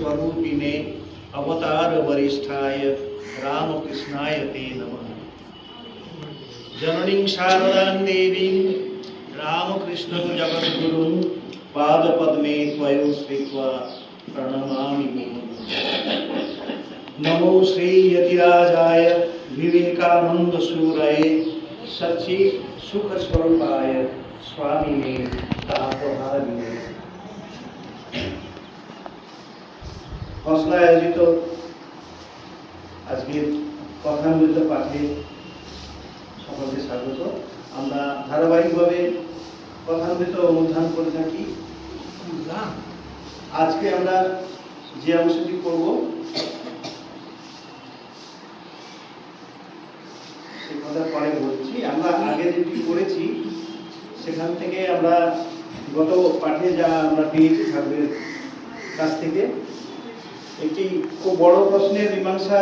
स्वरूपिणे अवतार वरिष्ठाय रामकृष्णाय ते नमः जननीं शारदां देवीं, रामकृष्णं जगद्गुरुं, पादपद्मे त्वयो स्थित्वा प्रणमामि। नमो श्रीयतिराजाय विवेकानन्दसूरये सच्चि सुखस्वरूपाय स्वामिने तापहारिणे হসলায় আয়োজিত আজকের কথামৃত পাঠে সকলকে স্বাগত। আমরা ধারাবাহিকভাবে কথামৃত অনুধান করে থাকি। আজকে আমরা যে অংশটি করব, সে কথা পরে বলছি। আমরা আগে যেটি করেছি, সেখান থেকে আমরা গত পাঠে যা আমরা পেয়েছি ঠাকুরের কাছ থেকে একটি খুব বড় প্রশ্নের মীমাংসা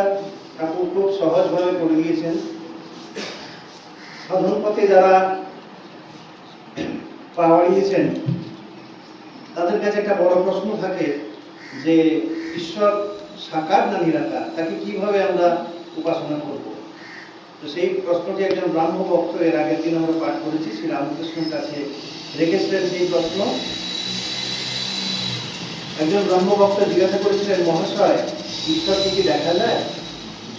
ঠাকুর খুব সহজভাবে করে দিয়েছেন সাধন পথে যারা পা বাড়িয়েছেন, তাদের কাছে একটা বড় প্রশ্ন থাকে যে, ঈশ্বর সাকার না নিরাকার? তাকে কীভাবে আমরা উপাসনা করব? তো সেই প্রশ্নটি একজন ব্রাহ্ম ভক্ত এর আগের দিন আমরা পাঠ করেছি, শ্রী রামকৃষ্ণের কাছে রেখেছিলেন সেই প্রশ্ন। একজন ব্রহ্মভক্ত জিজ্ঞাসা করেছিলেন, মহাশয়, ঈশ্বরকে কি দেখা যায়?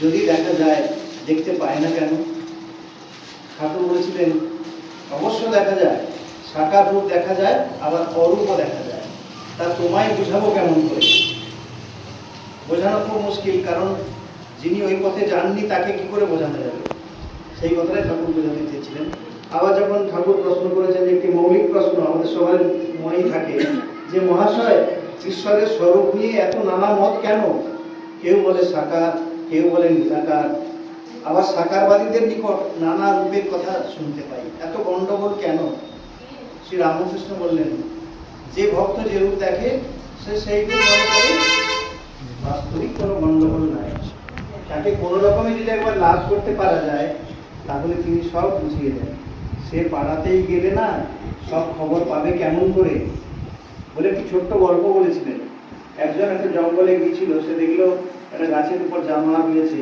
যদি দেখা যায়, দেখতে পায় না কেন? ঠাকুর বলেছিলেন, অবশ্য দেখা যায় সাকার রূপ দেখা যায়, আবার অরূপও দেখা যায়। তা তোমায় বুঝাবো কেমন করে? বোঝানো খুব মুশকিল, কারণ যিনি ওই পথে যাননি, তাকে কি করে বোঝানো যাবে? সেই কথাটাই ঠাকুর বোঝাতে চেয়েছিলেন। আবার যখন ঠাকুর প্রশ্ন করেছেন একটি মৌলিক প্রশ্ন আমাদের সবার মনেই থাকে, যে মহাশয় ঈশ্বরের স্বরূপ নিয়ে এত নানা মত কেন? কেউ বলে সাকার, কেউ বলে নিরাকার। আবার সাকারবাদীদের নিকট নানা রূপের কথা শুনতে পাই। এত গণ্ডগোল কেন? শ্রী রামকৃষ্ণ বললেন, যে ভক্ত যে রূপ দেখে, সে সেই রূপ বাস্তবিক কোনো গণ্ডগোল নাই। তাকে কোনো রকমে যদি একবার লাভ করতে পারা যায়, তাহলে তিনি সব বুঝিয়ে দেন। সে পাড়াতেই গেলে না, সব খবর পাবে কেমন করে? বলে একটি ছোট্ট গল্প বলেছিলেন। একজন একটা জঙ্গলে গিয়েছিল, সে দেখল একটা গাছের উপর জানোয়ার রয়েছে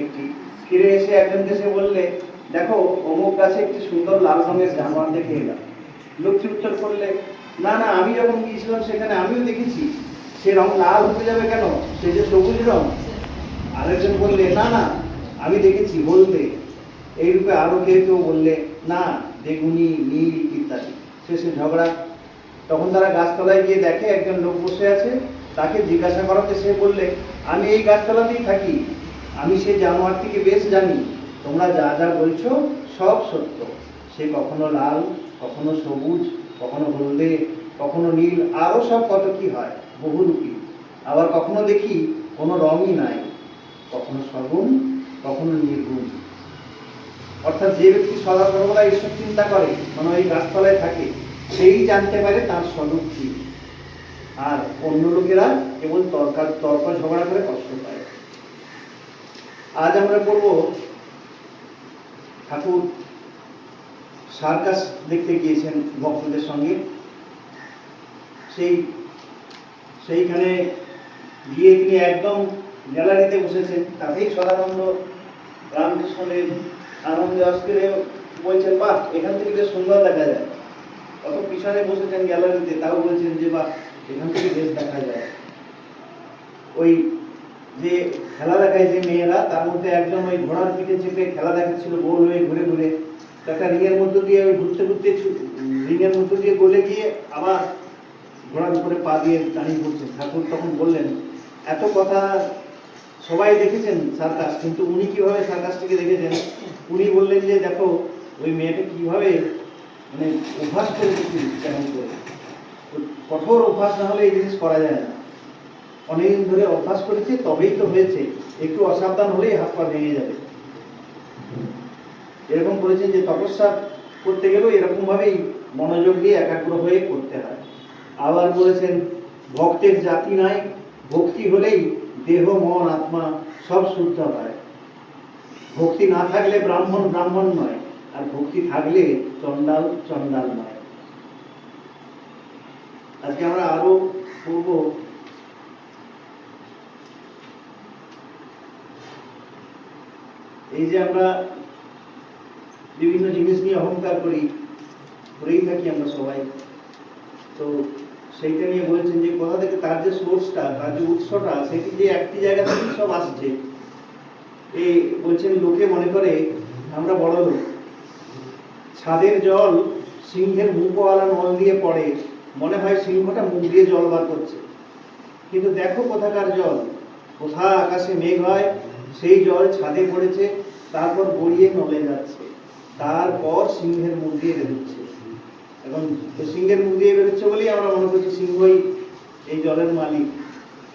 একটি। ফিরে এসে একজনকে সে বললে, দেখো, অমুক গাছে একটি সুন্দর লাল রঙের জানোয়ার দেখে এলাম। লোকটি উত্তর করলে, না না, আমি যখন গিয়েছিলাম সেখানে আমিও দেখেছি। সে রং লাল হতে যাবে কেন? সে যে সবুজ রং। আরেকজন বললে, না না, আমি দেখেছি, বলতে। এই রূপে আরও কেউ কেউ বললে, না বেগুনি নীল ইত্যাদি। শেষে ঝগড়া তখন তারা গাছতলায় গিয়ে দেখে, একজন লোক বসে আছে, তাকে জিজ্ঞাসা করাতে সে বললে, আমি এই গাছতলাতেই থাকি। আমি সেই জানোয়ারটিকে বেশ জানি। তোমরা যা যা বলছো সব সত্য। সে কখনো লাল, কখনো সবুজ, কখনো হলদে, কখনো নীল আরও সব কত কি হয়, বহুরূপী। আবার কখনো দেখি কোনো রঙই নাই। কখনো সগুণ কখনো নির্গুণ। অর্থাৎ যে ব্যক্তি সদা সর্বদা ঈশ্বর চিন্তা করে মানে ওই গাছতলায় থাকে সেই জানতে পারে তার স্বরূপ কি। আর অন্য লোকেরা কেবল তর্কা তর্ক ঝগড়া করে কষ্ট পায়। আজ আমরা পড়ব ঠাকুর সার্কাস দেখতে গিয়েছেন ভক্তদের সঙ্গে। সেই, সেইখানে গিয়ে তিনি একদম গ্যালারিতে বসেছেন। তাতেই সদানন্দ রামকৃষ্ণের আনন্দে অস্থিরে বলছেন, বাহ, এখান থেকে সুন্দর দেখা যায়। অত পিছনে বসেছেন গ্যালারিতে, তাও বলছেন যে, বাহ, এখান থেকে বেশ দেখা যায়। ওই যে খেলা দেখায় যে মেয়েরা, তার মধ্যে একজন ওই ঘোড়ার পিঠে চেপে খেলা দেখাচ্ছিল, গোল হয়ে ঘুরে ঘুরে। একটা রিংয়ের মধ্য দিয়ে ওই ঘুরতে ঘুরতে রিংয়ের মধ্য দিয়ে গলে গিয়ে আবার ঘোড়ার উপরে পা দিয়ে দাঁড়িয়ে পড়ছে ঠাকুর তখন বললেন, এত কথা সবাই দেখেছেন সার্কাস, কিন্তু উনি কীভাবে সার্কাসটিকে দেখেছেন? উনি বললেন যে, দেখো, ওই মেয়েটা কীভাবে মানে অভ্যাস করে দেখি কেমন করে? কঠোর অভ্যাস না হলে এই জিনিস করা যায় না। অনেকদিন ধরে অভ্যাস করেছে, তবেই তো হয়েছে। একটু অসাবধান হলেই হাত পা ভেঙে যাবে। এরকম করেছেন যে তপস্যা করতে গেলেও এরকমভাবেই মনোযোগ দিয়ে একাগ্র হয়ে করতে হয়। আবার বলেছেন, ভক্তের জাতি নাই, ভক্তি হলেই দেহ, মন, আত্মা সব শুদ্ধ হয়। ভক্তি না থাকলে ব্রাহ্মণ ব্রাহ্মণ নয়। আর ভক্তি থাকলে চন্ডাল চন্ডাল নয় আজকে আমরা আরও পূর্ব এই যে আমরা বিভিন্ন জিনিস নিয়ে অহংকার করি, করেই থাকি আমরা সবাই। তো সেইটা নিয়ে বলছেন যে, কোথা থেকে তার যে সোর্সটা তার যে উৎসটা, সেটি যে একটি জায়গা থেকে সব আসছে। এই বলছেন, লোকে মনে করে আমরা বড় লোক ছাদের জল সিংহের মুখওয়ালা নল দিয়ে পড়ে। মনে হয় সিংহটা মুখ দিয়ে জল বার করছে। কিন্তু দেখো কোথাকার জল। কোথা আকাশে মেঘ হয়, সেই জল ছাদে পড়েছে, তারপর গড়িয়ে নলে যাচ্ছে। তারপর সিংহের মুখ দিয়ে বেরোচ্ছে। এখন সিংহের মুখ দিয়ে বেরোচ্ছে বলেই আমরা মনে করছি সিংহই এই জলের মালিক।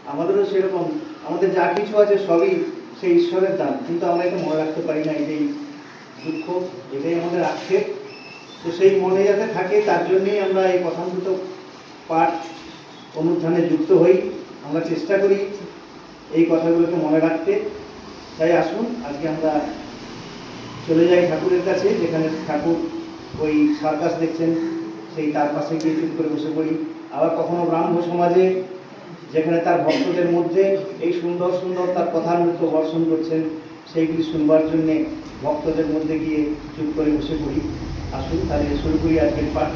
আমাদেরও সেরকম, আমাদের যা কিছু আছে সবই সেই ঈশ্বরের দান। কিন্তু আমরা এটা মনে রাখতে পারি না, এটাই দুঃখ, এটাই আমাদের আক্ষেপ। তো সেই মনে যাতে থাকে, তার জন্যই আমরা এই কথামৃত পাঠ অনুষ্ঠানে যুক্ত হই। আমরা চেষ্টা করি এই কথাগুলোকে মনে রাখতে। তাই আসুন, আজকে আমরা চলে যাই ঠাকুরের কাছে, যেখানে ঠাকুর ওই সার্কাস দেখছেন, সেই তার পাশে গিয়ে চুপ করে বসে পড়ি। আবার কখনো ব্রাহ্ম সমাজে, যেখানে তার ভক্তদের মধ্যে এই সুন্দর সুন্দর তার কথার নৃত্য বর্ষণ করছেন সেইগুলি শুনবার জন্যে ভক্তদের মধ্যে গিয়ে চুপ করে বসে পড়ি। আসুন তাহলে শুরু করি আজকের পাঠ।